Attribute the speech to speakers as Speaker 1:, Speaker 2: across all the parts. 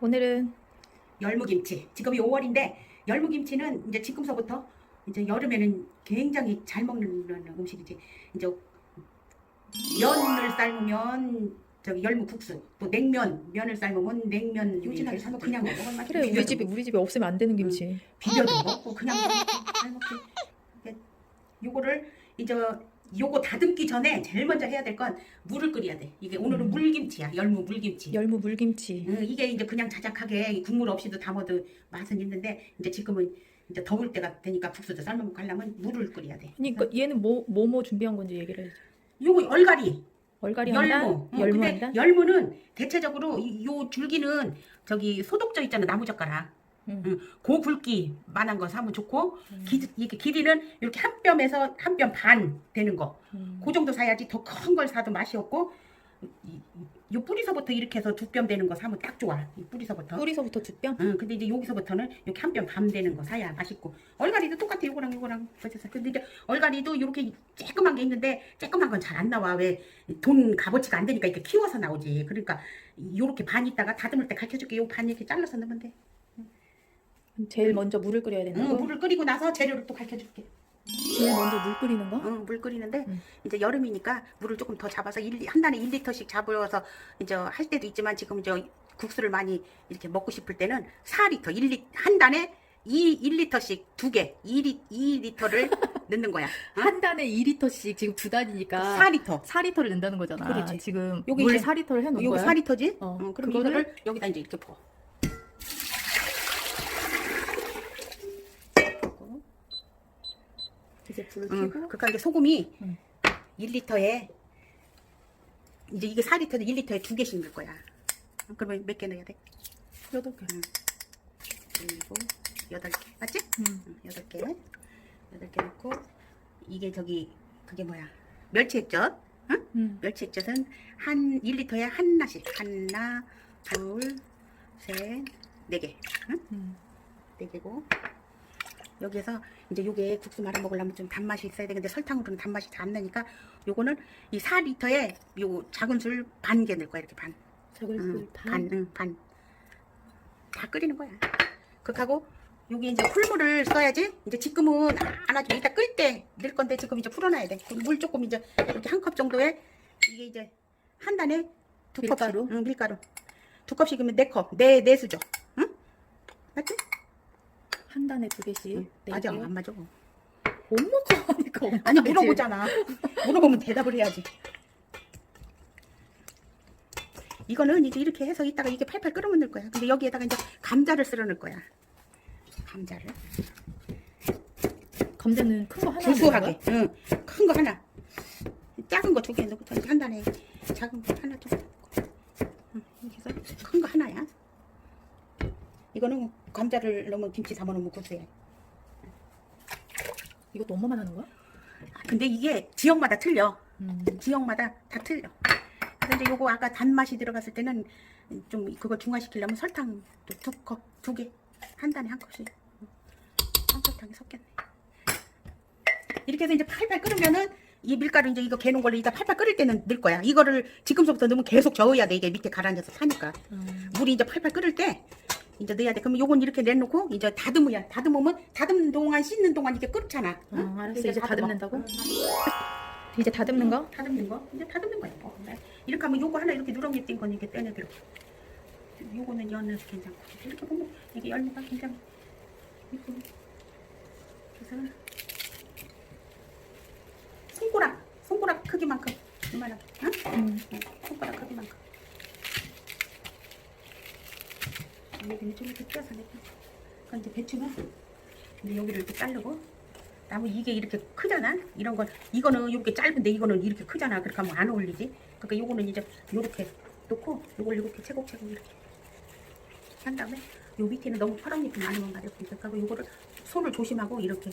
Speaker 1: 오늘은
Speaker 2: 열무김치. 지금이 5월인데 열무김치는 이제 지금서부터 이제 여름에는 굉장히 잘 먹는 음식이지. 이제 면을 삶으면 저기 열무 국수, 또 냉면, 면을 삶으면 냉면 요즘에 삶아 그냥 맛.
Speaker 1: 그래 우리 집에 우리 집에 없으면 안 되는 김치.
Speaker 2: 비벼도 먹고 그냥 먹고 잘 먹지. 요거를 이제 요거 다듬기 전에 제일 먼저 해야 될 건 물을 끓여야 돼. 이게 오늘은
Speaker 1: 음.
Speaker 2: 물김치야. 열무 물김치.
Speaker 1: 열무 물김치.
Speaker 2: 음, 이게 이제 그냥 자작하게 국물 없이도 담아도 맛은 있는데 이제 지금은 이제 더울 때가 되니까 국수도 삶으면 가려면 물을 끓여야 돼.
Speaker 1: 그러니까 얘는 뭐 뭐 뭐 준비한 건지 얘기를 해줘.
Speaker 2: 요거 얼갈이,
Speaker 1: 얼갈이
Speaker 2: 열무. 어,
Speaker 1: 열무
Speaker 2: 근데
Speaker 1: 한 단.
Speaker 2: 열무는 대체적으로 이- 요 줄기는 저기 소독져 있잖아 나무 젓가락.
Speaker 1: 응.
Speaker 2: 응. 그 굵기 만한 거 사면 좋고
Speaker 1: 음.
Speaker 2: 기, 이게 길이는 이렇게 한 뼘에서 한 뼘 반 되는 거.
Speaker 1: 음.
Speaker 2: 그 정도 사야지 더 큰 걸 사도 맛이 없고 이, 이 뿌리서부터 이렇게 해서 두 뼘 되는 거 사면 딱 좋아. 이 뿌리서부터.
Speaker 1: 뿌리서부터 두 뼘.
Speaker 2: 응, 근데 이제 여기서부터는 이렇게 한 뼘 반 되는 거 사야 맛있고 얼갈이도 똑같아 요거랑 요거랑 보셔서 근데 이제 얼갈이도 이렇게 쬐끔한 게 있는데 쬐끔한 건잘 안 나와 왜 돈 값어치가 안 되니까 이렇게 키워서 나오지 그러니까 요렇게 반 있다가 다듬을 때 가르쳐 줄게 요 반 이렇게 잘라서 넣으면 돼
Speaker 1: 제일 먼저 물을 끓여야
Speaker 2: 응,
Speaker 1: 된다고.
Speaker 2: 물을 끓이고 나서 재료를 또 가르쳐줄게
Speaker 1: 제일 먼저 물 끓이는 거.
Speaker 2: 응, 물 끓이는데
Speaker 1: 응.
Speaker 2: 이제 여름이니까 물을 조금 더 잡아서 일, 한 단에 1리터씩 잡아서 이제 할 때도 있지만 지금 이제 국수를 많이 이렇게 먹고 싶을 때는 4리터 1리 한 단에 2 1리터씩 두 개, 2리 2리터를 넣는 거야. 어?
Speaker 1: 한 단에 2리터씩 지금 두 단이니까
Speaker 2: 4리터.
Speaker 1: 4리터를 넣는다는 거잖아.
Speaker 2: 그렇지.
Speaker 1: 지금
Speaker 2: 요게
Speaker 1: 물
Speaker 2: 이제
Speaker 1: 4리터를 해 놓은
Speaker 2: 이거
Speaker 1: 거야.
Speaker 2: 4리터지?
Speaker 1: 어,
Speaker 2: 어, 그럼
Speaker 1: 그거를-
Speaker 2: 이거를 여기다 이제 이렇게 부어.
Speaker 1: 이제 불을
Speaker 2: 응.
Speaker 1: 켜고
Speaker 2: 그러니까 이게 소금이
Speaker 1: 응.
Speaker 2: 1리터에 이제 이게 4리터는 1리터에 두 개씩 넣을 거야. 그러면 몇 개 넣어야 돼?
Speaker 1: 여덟 개.
Speaker 2: 그리고 여덟 개 맞지?
Speaker 1: 응.
Speaker 2: 응, 여덟 개 여덟 개 넣고 이게 저기 그게 뭐야 멸치액젓 응?
Speaker 1: 응.
Speaker 2: 멸치액젓은 한 1리터에 하나씩 하나 둘 셋 네 개 응?
Speaker 1: 응.
Speaker 2: 네 개고 여기에서 이제 요게 국수 말아 먹으려면 좀 단맛이 있어야 되는데 설탕으로는 단맛이 잘 안 나니까 요거는 이 4리터에 요 작은 술 반 개 넣을 거야 이렇게 반
Speaker 1: 작은
Speaker 2: 응,
Speaker 1: 술 반.
Speaker 2: 반, 응, 반. 다 끓이는 거야. 그하고 여기 이제 꿀물을 써야지. 이제 지금은 안 하지. 이따 끌때 넣을 건데 지금 이제 풀어놔야 돼. 그물 조금 이제 이렇게 한 컵 정도에 이게 이제 한 단에 두
Speaker 1: 밀가루?
Speaker 2: 컵씩. 응, 밀가루. 두 컵씩이면 네 컵. 네, 네 수죠. 응? 맞지?
Speaker 1: 한 단에 두 개씩.
Speaker 2: 응,
Speaker 1: 네
Speaker 2: 맞아.
Speaker 1: 개요?
Speaker 2: 안 맞아.
Speaker 1: 못 먹어 하니까
Speaker 2: 아니? 물어보잖아. 물어보면 대답을 해야지. 이거는 이제 이렇게 해서 이따가 이게 팔팔 끓으면 넣을 거야. 근데 여기에다가 이제 감자를 쓸어 넣을 거야. 감자를.
Speaker 1: 감자는 큰 거 하나.
Speaker 2: 구수하게. 응. 큰 거 하나. 작은 거 두 개 넣고 이제 한 단에 작은 거 하나 좀 넣고. 응. 이렇게 해서 큰 거 하나야. 이거는 감자를 넣으면 김치 담아 놓으면 구수해.
Speaker 1: 이것도 엄마만 하는 거야?
Speaker 2: 아, 근데 이게 지역마다 틀려.
Speaker 1: 음.
Speaker 2: 지역마다 다 틀려. 그래서 이제 요거 아까 단맛이 들어갔을 때는 좀 그거 중화시키려면 설탕 두 컵, 두 개, 한 단에 한 컵씩. 한설탕이 섞였네. 이렇게 해서 이제 팔팔 끓으면은 이 밀가루 이제 이거 개놓은 걸로 이따 팔팔 끓일 때는 넣을 거야. 이거를 지금서부터 넣으면 계속 저어야 돼. 이게 밑에 가라앉아서 타니까.
Speaker 1: 음.
Speaker 2: 물이 이제 팔팔 끓을 때 이제 넣어야 돼. 그러면 요건 이렇게 내놓고 이제 다듬어야. 다듬으면 다듬는 동안 씻는 동안 이게 끓잖아.
Speaker 1: 어, 알았어. 이제
Speaker 2: 다듬어.
Speaker 1: 다듬는다고? 이제 다듬는 거?
Speaker 2: 다듬는 거? 이제 다듬는 거야. 뭐. 네. 이렇게 하면 요거 하나 이렇게 누렁이 띈건 이렇게 떼내들어. 요거는 연을 괜찮고. 이렇게 보면 이게 열무가 굉장히 이쁘 그래서 손가락, 손가락 크기만큼 이만하게. 응?
Speaker 1: 음.
Speaker 2: 응, 손가락 크기만큼. 여기는 좀 이렇게 떼서 내고. 그럼 이제 배추는 근데 여기를 이렇게 자르고 나무 이게 이렇게 크잖아. 이런 건 이거는 이렇게 짧은데 이거는 이렇게 크잖아. 그렇게 하면 안 어울리지. 그러니까 요거는 이제 요렇게 놓고 요걸 이렇게 채곡채곡 이렇게 한 다음에 요 밑에는 너무 파란 잎이 많으면 말이야. 그러니까 요거를 손을 조심하고 이렇게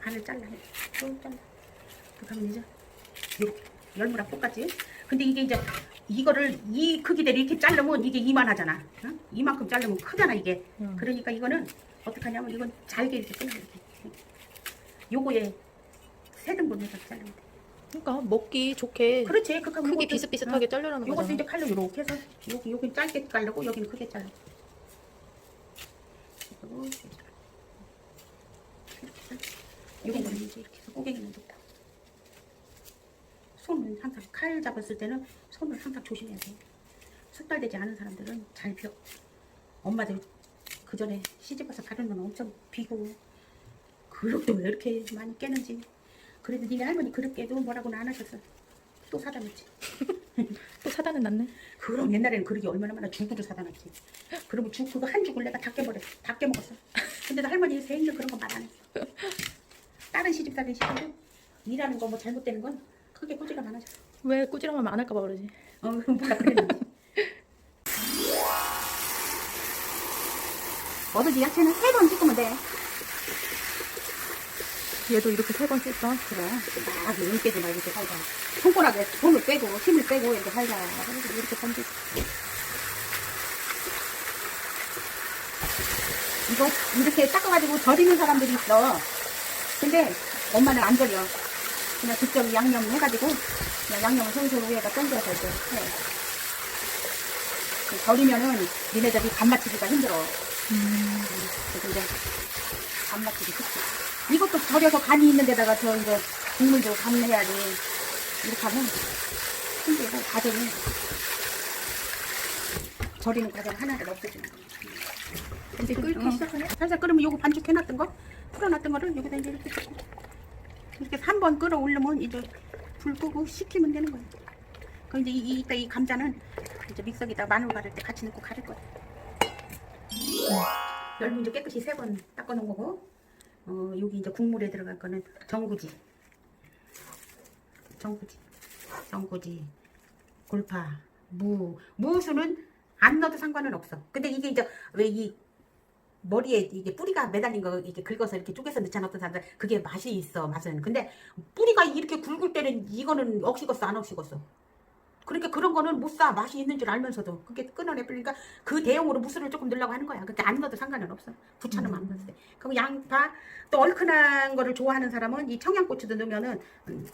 Speaker 2: 반을 잘라. 쭉 잘라. 하면 이제 요렇게 열무랑 똑같지. 근데 이게 이제 이거를 이 크기대로 이렇게 자르면 이게 이만하잖아. 응? 이만큼 자르면 크잖아 이게.
Speaker 1: 음.
Speaker 2: 그러니까 이거는 어떻게 하냐면 이건 잘게 이렇게 끊어 이렇게. 요거에 세 등분해서 자르면 돼.
Speaker 1: 그러니까 먹기 좋게
Speaker 2: 그렇지. 그러니까
Speaker 1: 크기
Speaker 2: 요것도-
Speaker 1: 비슷비슷하게 자르라는
Speaker 2: 응. 요것도
Speaker 1: 거잖아.
Speaker 2: 이제 칼로 요렇게 해서 여기 여기 짧게 자르고 여기는 크게 자르고. 하고 이렇게 해서 이런 거는 이제 이렇게 해서 꼬갱이는 좋다. 손은 항상 칼 잡았을 때는 손을 항상 조심해야 돼. 숙달되지 않은 사람들은 잘 비워. 엄마들 그 전에 시집와서 다른 건 엄청 비고 그릇도 왜 이렇게 많이 깨는지. 그래도 니네 할머니 그릇 깨도 뭐라고는 안 하셨어. 또 사다 놓지.
Speaker 1: 또 사다는 났네.
Speaker 2: 그럼 옛날에는 그릇이 얼마나 많아 죽으로 사다 놨지. 그러면 죽 그거 한 죽을 내가 다 깨버렸어. 다 깨먹었어. 근데도 할머니 생전 그런 거 말 안 했어. 다른 시집 살던 시집은 일하는 거 뭐 잘못되는 건 크게 꼬지가 많아졌어.
Speaker 1: 왜 꾸지람하면 안 할까봐 그러지.
Speaker 2: 어, 몰라 그랬는지. 뭐든지 야채는 세 번 씻으면 돼.
Speaker 1: 얘도 이렇게 세 번 씻어.
Speaker 2: 그래. 막눈 빼지 말고 이렇게 살자. 손가락에 손을 빼고 힘을 빼고 이렇게 살자. 이렇게 던지. 이거 이렇게 닦아가지고 절이는 사람들이 있어. 근데 엄마는 안 절여. 그냥 직접 양념 해가지고 그냥 양념을 솔솔 위에다 던져서 이렇게 해. 그 절이면은 니네들이 간 맞추기가 힘들어.
Speaker 1: 음.
Speaker 2: 이제 간 맞추기 쉽지. 이것도 절여서 간이 있는 데다가 저 이거 국물도 간해야지. 이렇게 하면 힘들고 과정이 절이는 과정 하나를 없애주는 거야.
Speaker 1: 이제 끓기
Speaker 2: 어.
Speaker 1: 시작하네.
Speaker 2: 살살 끓으면 요거 반죽 해놨던 거 풀어놨던 거를 여기다 이제 이렇게 이렇게 3번 끓어올리면 이제 불 끄고 식히면 되는 거야. 그럼 이제 이, 이, 이따 이 감자는 이제 믹서기다 마늘 갈을 때 같이 넣고 갈을 거야. 열무 이제 깨끗이 세 번 닦아 놓은 거고 어, 여기 이제 국물에 들어갈 거는 전구지. 전구지. 전구지. 골파. 무. 무수는 안 넣어도 상관은 없어. 근데 이게 이제 왜이 머리에 이게 뿌리가 매달린 거 이렇게 긁어서 이렇게 쪼개서 넣잖아 어떤 사람들 그게 맛이 있어 맛은. 근데 뿌리가 이렇게 굵을 때는 이거는 억식었어 안 억식었어? 그러니까 그런 거는 못 사. 맛이 있는 줄 알면서도 그게 끊어내 버리니까 그 대용으로 무술을 조금 넣으려고 하는 거야. 그러니까 안 넣어도 상관은 없어. 부처는 안 넣었어 그리고 양파 또 얼큰한 거를 좋아하는 사람은 이 청양고추도 넣으면은 음,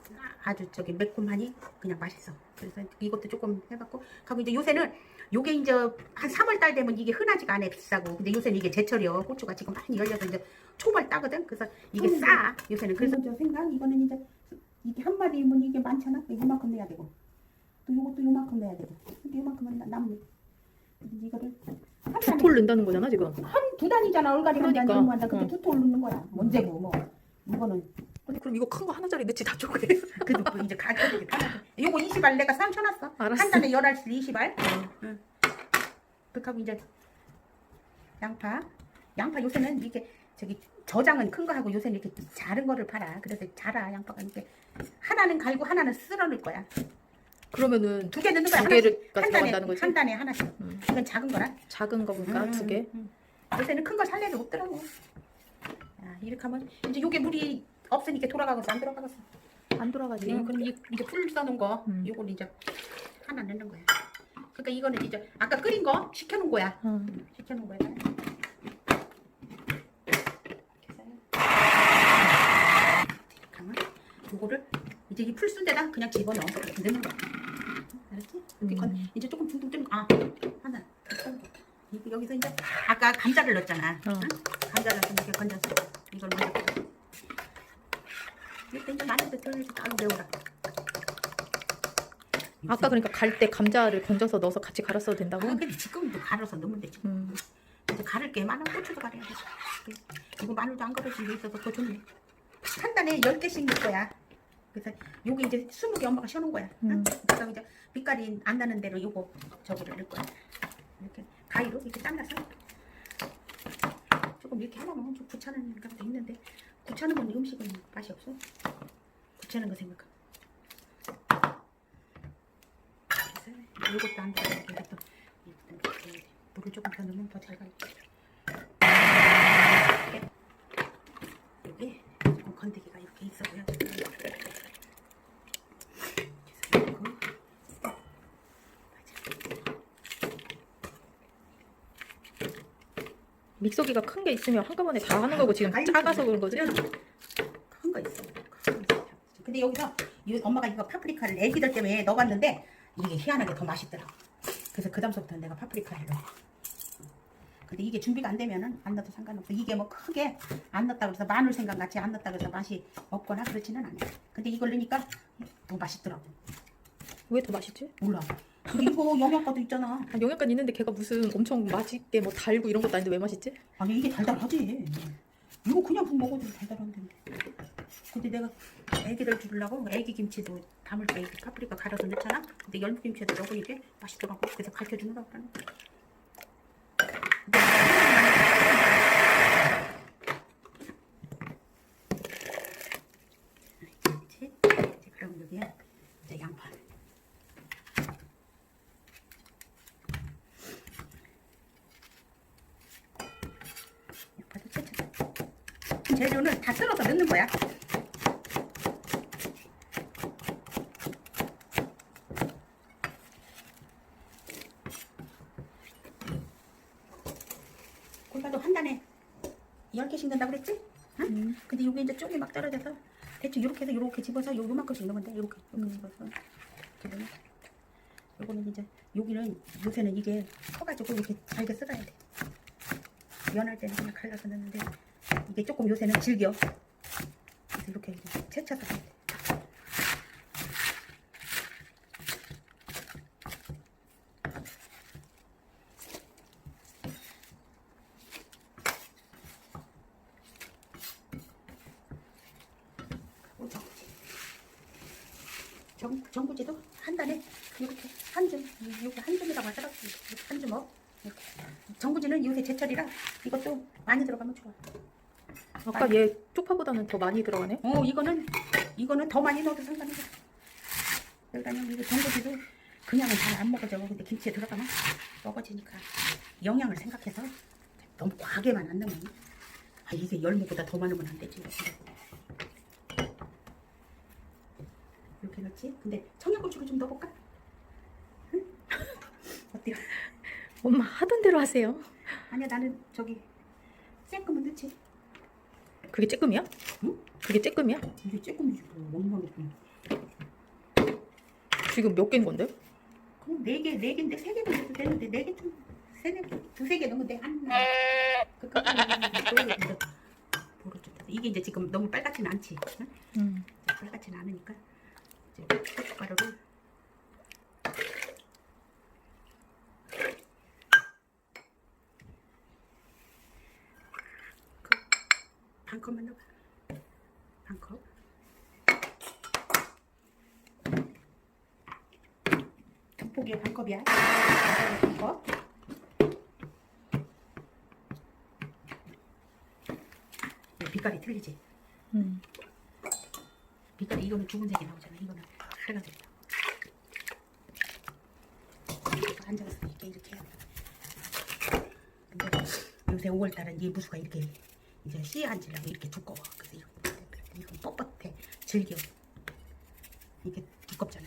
Speaker 2: 아주 저기 매콤하니 그냥 맛있어. 그래서 이것도 조금 해갖고. 그리고 이제 요새는 요게 이제 한 3월 달 되면 이게 흔하지가 않아 비싸고. 근데 요새는 이게 제철이요. 고추가 지금 많이 열려서 이제 초벌 따거든. 그래서 이게 싸. 요새는 그래서 저 생각. 이거는 이제 이게 한 마리면 이게 많잖아. 이만큼 내야 되고. 또 요것도 요만큼 내야 되고. 근데 요만큼은 남네 이거를
Speaker 1: 한두
Speaker 2: 단에
Speaker 1: 톨 넣는다는 거잖아 지금.
Speaker 2: 한 두 단이잖아. 얼갈이 한단
Speaker 1: 그러니까.
Speaker 2: 정도 한다. 근데
Speaker 1: 응.
Speaker 2: 두톨 넣는 거야. 문제고 뭐. 이거는
Speaker 1: 아니 그럼 이거 큰 거 하나짜리 넣지 다 쪼개.
Speaker 2: 그래도 뭐 이제 가격이 요거 20알 내가 쌈 쳐놨어
Speaker 1: 알았어.
Speaker 2: 한 단에 10알씩 20알 응. 그하고 이제 양파 양파 요새는 이게 저기 저장은 큰 거 하고 요새는 이렇게 자른 거를 팔아 그래서 자라 양파가 이렇게 하나는 갈고 하나는 쓸어 넣을 거야
Speaker 1: 그러면은
Speaker 2: 두 개 넣는 거야
Speaker 1: 두. 개를
Speaker 2: 한
Speaker 1: 들어간다는
Speaker 2: 단에
Speaker 1: 거지?
Speaker 2: 한 단에 하나씩
Speaker 1: 음.
Speaker 2: 이건 작은 거라
Speaker 1: 작은 거 보니까
Speaker 2: 음,
Speaker 1: 두 개.
Speaker 2: 음. 요새는 큰 거 살래도 없더라고 야, 이렇게 하면 이제 요게 물이 없으니까 돌아가고서 안 돌아가겠어
Speaker 1: 안 돌아가지.
Speaker 2: 응, 그럼 이, 이제 풀 써놓은 거
Speaker 1: 음.
Speaker 2: 요걸 이제 하나 넣는 거야 그러니까 이거는 이제 아까 끓인 거 식혀놓은 거야
Speaker 1: 어.
Speaker 2: 식혀놓은 거야 잠깐만 요거를 이제 이 풀 쓴 데다 그냥 집어넣어서 이렇게 넣는 거야 알았지? 이렇게
Speaker 1: 음.
Speaker 2: 건 이제 조금 둥둥 뜨는 거. 아 하나 이- 여기서 이제 아까 감자를 넣었잖아
Speaker 1: 어.
Speaker 2: 응? 감자를 좀 이렇게 건져서 이걸 먼저 이때 이제 마늘도 덜 아우 매워라
Speaker 1: 아까 그러니까 갈 때 감자를 건져서 넣어서 같이 갈았어도 된다고?
Speaker 2: 아, 근데 지금도 갈아서 넣으면 되지.
Speaker 1: 음.
Speaker 2: 이제 갈을 게 많아 고추도 갈아야 돼. 이거 마늘도 안 갈아진 게 있어서 더 좋네. 한 단에 10개씩 넣을 거야. 그래서 요게 이제 20개 엄마가 셔놓은 거야. 응?
Speaker 1: 음.
Speaker 2: 그다음에 이제 빛깔이 안 나는 대로 요거 저거를 넣을 거야. 이렇게 가위로 이렇게 잘라서 조금 이렇게 하나면 좀 귀찮은 것도 있는데 귀찮은 건 음식은 맛이 없어. 귀찮은 거. 그래서 이것도 안 들어가게 이것도 물을 조금 더 넣으면 더 잘갈 거야. 여기 건더기가 이렇게 있어요.
Speaker 1: 믹서기가 큰 게 있으면 한꺼번에 다 하는 거고 지금 작아서 그런 거지?
Speaker 2: 큰거 있어. 큰거 있어. 근데 여기서 이 엄마가 이거 파프리카를 애기들 때문에 넣어봤는데 이게 희한하게 더 맛있더라고. 그래서 그 다음부터 내가 파프리카를 넣어. 근데 이게 준비가 안 되면은 안 넣어도 상관없어. 이게 뭐 크게 안 넣었다 그래서 마늘 생강 같이 안 넣었다 그래서 맛이 없거나 그렇지는 않아. 근데 이걸 넣으니까 더 맛있더라고.
Speaker 1: 왜 더 맛있지?
Speaker 2: 몰라. 이거 영양가도 있잖아.
Speaker 1: 아, 영양가 있는데 걔가 무슨 엄청 맛있게 뭐 달고 이런 것도 아닌데 왜 맛있지?
Speaker 2: 아니 이게 달달하지. 이거 그냥 국 먹어도 달달한데. 근데 내가 애기를 주려고 애기 김치도 담을 때 이렇게 파프리카 갈아서 넣잖아. 근데 열무 김치에다 넣으니까 맛있더라고. 그래서 가르쳐 주느라고 그러는 거야. 근데 내가 김치. 이제 그럼 여기에 이제 양파. 양파도 채쳐. 재료는 다 썰어서 넣는 거야. 꼴가도 한 단에 10개씩 넣는다고 그랬지? 응?
Speaker 1: 음.
Speaker 2: 근데 여기 이제 쪽이 막 떨어져서 대충 이렇게 해서 이렇게 집어서 요, 요만큼씩 넣으면 돼. 이렇게, 이렇게 집어서. 이렇게. 요거는 이제 여기는 요새는 이게 커가지고 이렇게 잘게 썰어야 돼. 연할 때는 그냥 갈라서 넣는데 이게 조금 요새는 질겨. 그래서 이렇게 채쳐서 정구지. 정, 정구지도 한 단에 이렇게 한 줌, 이렇게 한 줌이라고 하더라고. 이렇게 한 줌업. 이렇게. 정구지는 요새 제철이라 이것도 많이 들어가면 좋아.
Speaker 1: 아까 얘 쪽파보다는 더 많이 들어가네.
Speaker 2: 어, 이거는 이거는 더 많이 넣어도 상관없어. 왜냐면 이거 전구지도 그냥은 잘 안 먹어져. 근데 김치에 들어가면 먹어지니까 영양을 생각해서 너무 과하게만 안 넣으면 아 이게 열무보다 더 많으면 안 되지. 이렇게 넣지. 근데 청양고추를 좀 넣어볼까? 응? 어때요?
Speaker 1: 엄마 하던 대로 하세요.
Speaker 2: 아니야 나는 저기 쬐끔은 넣지.
Speaker 1: 그게 쬐끔이야?
Speaker 2: 응?
Speaker 1: 그게 쬐끔이야?
Speaker 2: 이게 쬐끔이지 뭐.
Speaker 1: 지금 몇 개인 건데?
Speaker 2: 그럼 네 개, 네 개인데 세 개도 넣어도 되는데 네 개 좀, 세네 개, 두세 개 넣으면 돼. 한. 그 좀. 이게 이제 지금 너무 빨갛지는 않지. 응?
Speaker 1: 음.
Speaker 2: 빨갛지는 않으니까 이제 고춧가루를 반 컵만 넣어봐. 반 컵. 족보기에 반 컵이야. 반 컵. 빛깔이 틀리지.
Speaker 1: 음.
Speaker 2: 빛깔이 이거는 주근색이 나오잖아. 이거는 빨간색이 나와. 앉아서 이렇게 이렇게 해야 돼. 근데 요새 5월달은 이 무수가 이렇게 이제 씨 앉으려고 이렇게 두꺼워. 그래서 이렇게 이건 뻣뻣해. 질겨. 이게 두껍잖아.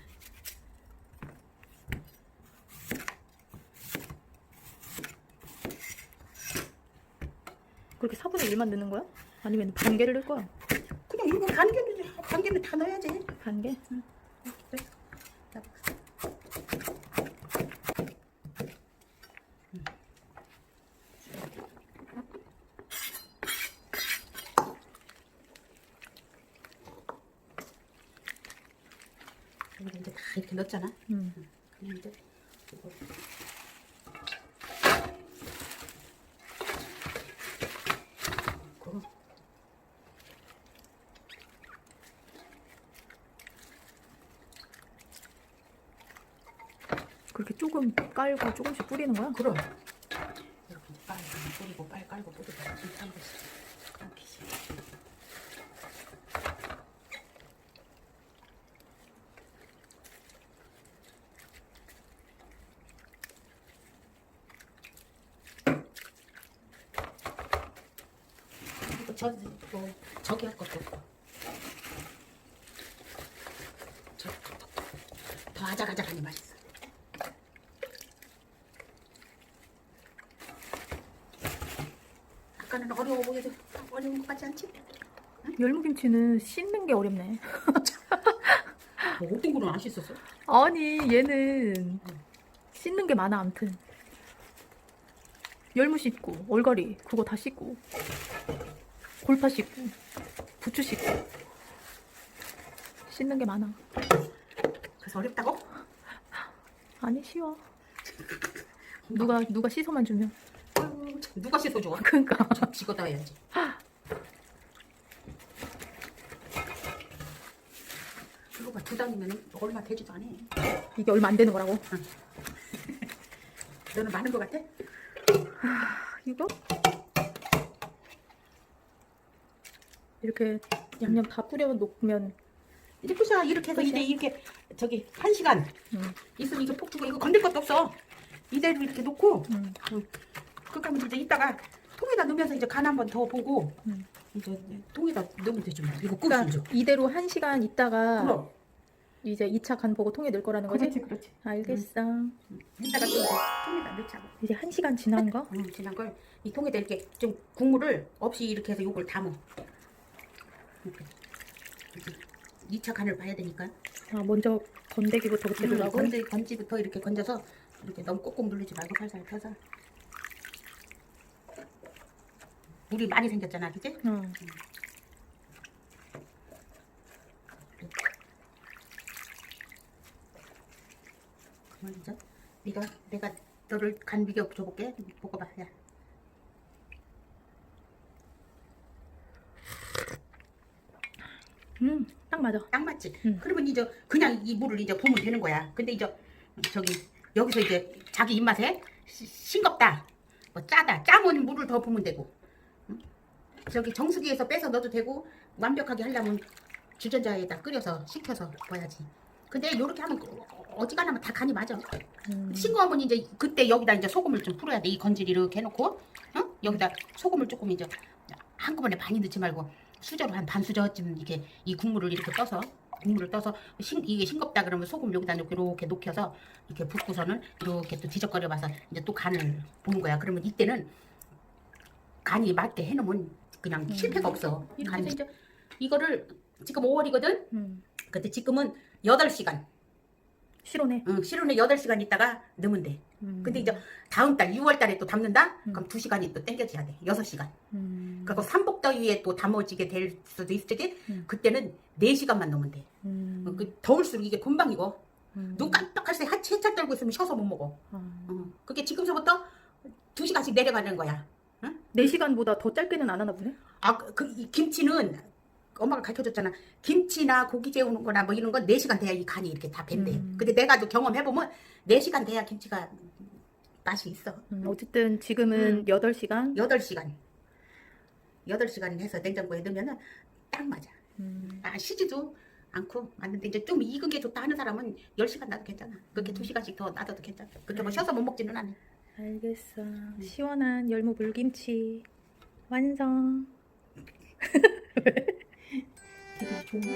Speaker 1: 그렇게 4분의 1만 넣는 거야? 아니면 반 개를 넣을 거야?
Speaker 2: 그냥 이거 반 개는 반 개는 다 넣어야지.
Speaker 1: 반 개?
Speaker 2: 그래. 자, 여기 이제 다 이렇게 넣었잖아.
Speaker 1: 음.
Speaker 2: 그냥 이제 이거 넣고
Speaker 1: 그렇게 조금 깔고 조금씩 뿌리는 거야?
Speaker 2: 그럼. 이렇게 이제 뿌리고 빨리 깔고 뿌리고 한 번씩 그렇게 씩 그리고 저기 할 것도 없고. 더 아작아작하니 맛있어 아까는 어려워 보여도 어려운 것 같지 않지?
Speaker 1: 열무김치는 씻는 게 어렵네.
Speaker 2: 뭐 어떤 거는 안 씻었어?
Speaker 1: 아니 얘는 씻는 게 많아 아무튼. 열무 씻고 얼갈이 그거 다 씻고 골파 씻고 부추 씻고 씻는 게 많아.
Speaker 2: 그래서 어렵다고?
Speaker 1: 아니 쉬워. 누가 누가 씻어만 주면.
Speaker 2: 누가 씻어줘?
Speaker 1: 그러니까
Speaker 2: 지거다 해야지. 이거가 두 단이면 얼마 되지도 않아.
Speaker 1: 이게 얼마 안 되는 거라고.
Speaker 2: 너는 많은 것 같아?
Speaker 1: 이거 이렇게 양념 다 뿌려 놓으면
Speaker 2: 이제 끝이야. 이렇게 해서
Speaker 1: 끝이야?
Speaker 2: 이제 이렇게 저기 한 시간
Speaker 1: 음,
Speaker 2: 있으면 이거 폭 주고 이거 건들 것도 없어. 이대로 이렇게 놓고
Speaker 1: 음,
Speaker 2: 그러면 이제 이따가 통에다 넣으면서 이제 간 한 번 더 보고
Speaker 1: 음.
Speaker 2: 이제 통에다 넣으면 되지 뭐. 이거
Speaker 1: 그러니까
Speaker 2: 꾹 줘.
Speaker 1: 이대로 한 시간 있다가
Speaker 2: 그럼.
Speaker 1: 이제 2차 간 보고 통에 넣을 거라는 거지?
Speaker 2: 그렇지 그렇지.
Speaker 1: 알겠어.
Speaker 2: 이따가 또 이제 통에다 넣자고.
Speaker 1: 이제 한 시간 지난 거?
Speaker 2: 음, 지난 걸 이 통에다 이렇게 좀 국물을 없이 이렇게 해서 요걸 담어. 이렇게. 이제 2차 간을 봐야 되니까.
Speaker 1: 아, 먼저 건더기부터
Speaker 2: 음, 건지, 건지부터 이렇게 건져서 이렇게 너무 꼭꼭 누르지 말고 살살 펴서. 물이 많이 생겼잖아, 그지?
Speaker 1: 응.
Speaker 2: 이제 네가 내가 너를 간 비교 줘볼게. 먹어봐, 야.
Speaker 1: 음, 딱 맞아.
Speaker 2: 딱 맞지?
Speaker 1: 음.
Speaker 2: 그러면 이제 그냥 이 물을 이제 부으면 되는 거야. 근데 이제 저기 여기서 이제 자기 입맛에 시- 싱겁다, 뭐 짜다, 짜면 물을 더 부으면 되고. 응? 저기 정수기에서 빼서 넣어도 되고 완벽하게 하려면 주전자에다 끓여서 식혀서 넣어야지. 근데 이렇게 하면 어지간하면 다 간이 맞아.
Speaker 1: 음.
Speaker 2: 싱거우면 이제 그때 여기다 이제 소금을 좀 풀어야 돼. 이 건지를 이렇게 해놓고, 응? 여기다 소금을 조금 이제 한꺼번에 많이 넣지 말고 수저로 한 반 수저쯤 이렇게 이 국물을 이렇게 떠서 국물을 떠서 싱, 이게 싱겁다 그러면 소금 여기다 넣고 이렇게 녹여서 이렇게 붓고서는 이렇게 또 뒤적거려 봐서 이제 또 간을 보는 거야. 그러면 이때는 간이 맞게 해놓으면 그냥
Speaker 1: 음.
Speaker 2: 실패가 없어.
Speaker 1: 이렇게
Speaker 2: 간이.
Speaker 1: 해서
Speaker 2: 이제 이거를 지금 5월이거든.
Speaker 1: 음.
Speaker 2: 근데 지금은 8시간.
Speaker 1: 실온에.
Speaker 2: 응, 실온에 8시간 있다가 넣으면 돼.
Speaker 1: 음.
Speaker 2: 근데 이제 다음 달 6월 달에 또 담는다?
Speaker 1: 음.
Speaker 2: 그럼 2시간이 또 땡겨져야 돼. 6시간.
Speaker 1: 음.
Speaker 2: 그리고 삼복더위에 또 담아지게 될 수도 있지?
Speaker 1: 음.
Speaker 2: 그때는 4시간만 넣으면 돼.
Speaker 1: 음.
Speaker 2: 어, 그 더울수록 이게 금방이고
Speaker 1: 음.
Speaker 2: 눈 깜빡할 새 하체 해차 떨고 있으면 쉬어서 못 먹어.
Speaker 1: 아.
Speaker 2: 어, 그게 지금서부터 2시간씩 내려가는 거야.
Speaker 1: 4시간보다 더 짧게는 안 하나 보네.
Speaker 2: 아, 그, 그이 김치는 엄마가 가르쳐 줬잖아. 김치나 고기 재우는 거나 뭐 이런 건 4시간 돼야 이 간이 이렇게 다 밴대.
Speaker 1: 음.
Speaker 2: 근데 내가 또 경험해보면 4시간 돼야 김치가 맛이 있어.
Speaker 1: 음, 어쨌든 지금은
Speaker 2: 음.
Speaker 1: 8시간.
Speaker 2: 8시간. 8시간 해서 냉장고에 넣으면 딱 맞아.
Speaker 1: 음.
Speaker 2: 아, 쉬지도 않고 맞는데 이제 좀 익은 게 좋다 하는 사람은 10시간 놔도 괜찮아. 그렇게 2시간씩 더 놔둬도 괜찮아. 근데 뭐 쉬어서 못 먹지는 않아.
Speaker 1: 알겠어. 시원한 열무 물김치 완성.
Speaker 2: 기분이 좋은 거